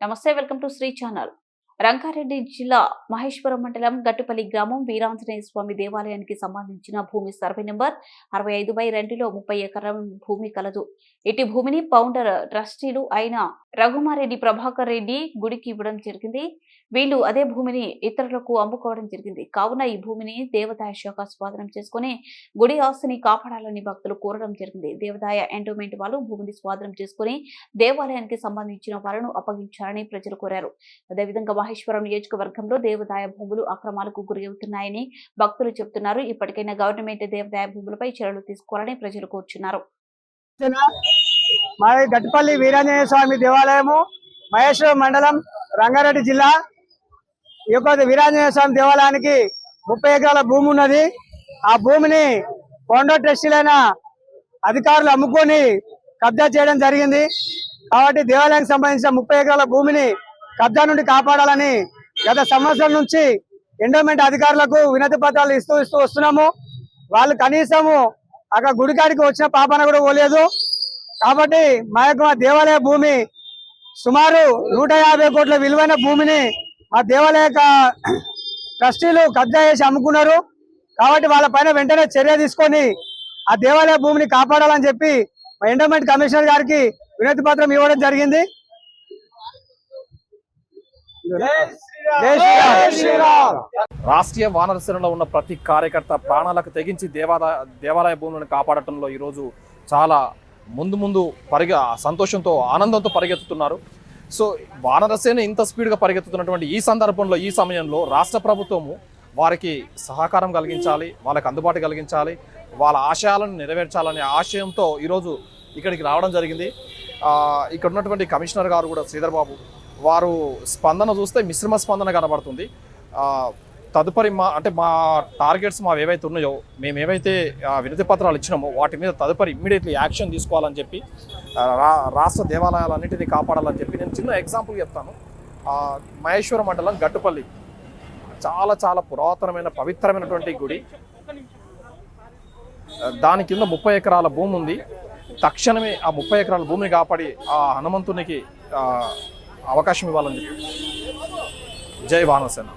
నమస్తే welcome to Shri channel. Rangareddy జిల్లా మహేశ్వరం మండలం గట్టుపల్లి గ్రామం వీరాంజనేయ స్వామి దేవాలయానికి సంబంధించిన భూమి సర్వే నెంబర్ అరవై ఐదు బై రెండులో ముప్పై ఎకరం భూమి కలదు. ఇటు భూమిని పౌండర్ ట్రస్టీలు అయిన రఘుమారెడ్డి ప్రభాకర్ రెడ్డి గుడికి ఇవ్వడం జరిగింది. వీళ్ళు అదే భూమిని ఇతరులకు అమ్ముకోవడం జరిగింది. కావున ఈ భూమిని దేవదాయ శాఖ స్వాధీనం చేసుకుని గుడి ఆస్తిని కాపాడాలని భక్తులు కోరడం జరిగింది. దేవదాయ ఎండోమెంట్ వాళ్ళు భూమిని స్వాధీనం చేసుకుని దేవాలయానికి సంబంధించిన వారిని అప్పగించాలని ప్రజలు కోరారు. అదేవిధంగా మహేశ్వరం నియోజకవర్గంలో దేవదాయ భూములు అక్రమాలకు గురి అవుతున్నాయని భక్తులు చెబుతున్నారు ఇప్పటికైనా గవర్నమెంట్ దేవదాయ భూములపై చర్యలు తీసుకోవాలని ప్రజలు కోరుచున్నారు. మాది గట్టిపల్లి వీరాంజనేయ స్వామి దేవాలయము మహేశ్వరం మండలం రంగారెడ్డి జిల్లా. ఈ యొక్క వీరాంజనేయ స్వామి దేవాలయానికి ముప్పై ఎకరాల భూమి ఉన్నది. ఆ భూమిని కొండ ట్రస్టీలైన అధికారులు అమ్ముకొని కబ్జా చేయడం జరిగింది. కాబట్టి దేవాలయానికి సంబంధించిన ముప్పై ఎకరాల భూమిని కబ్జా నుండి కాపాడాలని గత సంవత్సరం నుంచి ఎండోమెంట్ అధికారులకు వినతి పత్రాలు ఇస్తూ ఇస్తూ వస్తున్నాము. వాళ్ళు కనీసము అక్కడ గుడికాడికి వచ్చిన పాపన కూడా పోలేదు. కాబట్టి మా యొక్క మా దేవాలయ భూమి సుమారు నూట యాభై కోట్ల విలువైన భూమిని మా దేవాలయ ట్రస్టీలు కబ్జా చేసి అమ్ముకున్నారు. కాబట్టి వాళ్ళ పైన వెంటనే చర్య తీసుకొని ఆ దేవాలయ భూమిని కాపాడాలని చెప్పి మా ఎండోమెంట్ కమిషనర్ గారికి వినతి పత్రం ఇవ్వడం జరిగింది. రాష్ట్రీయ వానర సేనలో ఉన్న ప్రతి కార్యకర్త ప్రాణాలకు తెగించి దేవాలయ దేవాలయ భూములను కాపాడటంలో ఈరోజు చాలా ముందు ముందు పరిగె సంతోషంతో ఆనందంతో పరిగెత్తుతున్నారు. సో వానరసేన ఇంత స్పీడ్గా పరిగెత్తుతున్నటువంటి ఈ సందర్భంలో ఈ సమయంలో రాష్ట్ర ప్రభుత్వము వారికి సహకారం కలిగించాలి వాళ్ళకి అందుబాటు కలిగించాలి వాళ్ళ ఆశయాలను నెరవేర్చాలనే ఆశయంతో ఈరోజు ఇక్కడికి రావడం జరిగింది. ఇక్కడ ఉన్నటువంటి కమిషనర్ గారు కూడా శ్రీధర్ బాబు వారు స్పందన చూస్తే మిశ్రమ స్పందన కనబడుతుంది. తదుపరి మా అంటే మా టార్గెట్స్ మావి ఏవైతే ఉన్నాయో మేము ఏవైతే వినతి పత్రాలు ఇచ్చినామో వాటి మీద తదుపరి ఇమ్మీడియట్లీ యాక్షన్ తీసుకోవాలని చెప్పి రా రాష్ట్ర దేవాలయాలన్నింటినీ కాపాడాలని చెప్పి నేను చిన్న ఎగ్జాంపుల్ చెప్తాను. మహేశ్వర మహేశ్వరం మండలం గట్టుపల్లి చాలా చాలా పురాతనమైన పవిత్రమైనటువంటి గుడి. దాని కింద ముప్పై ఎకరాల భూమి ఉంది. తక్షణమే ఆ ముప్పై ఎకరాల భూమిని కాపాడి ఆ హనుమంతునికి అవకాశం ఇవ్వాలని చెప్పి. జై వానసేన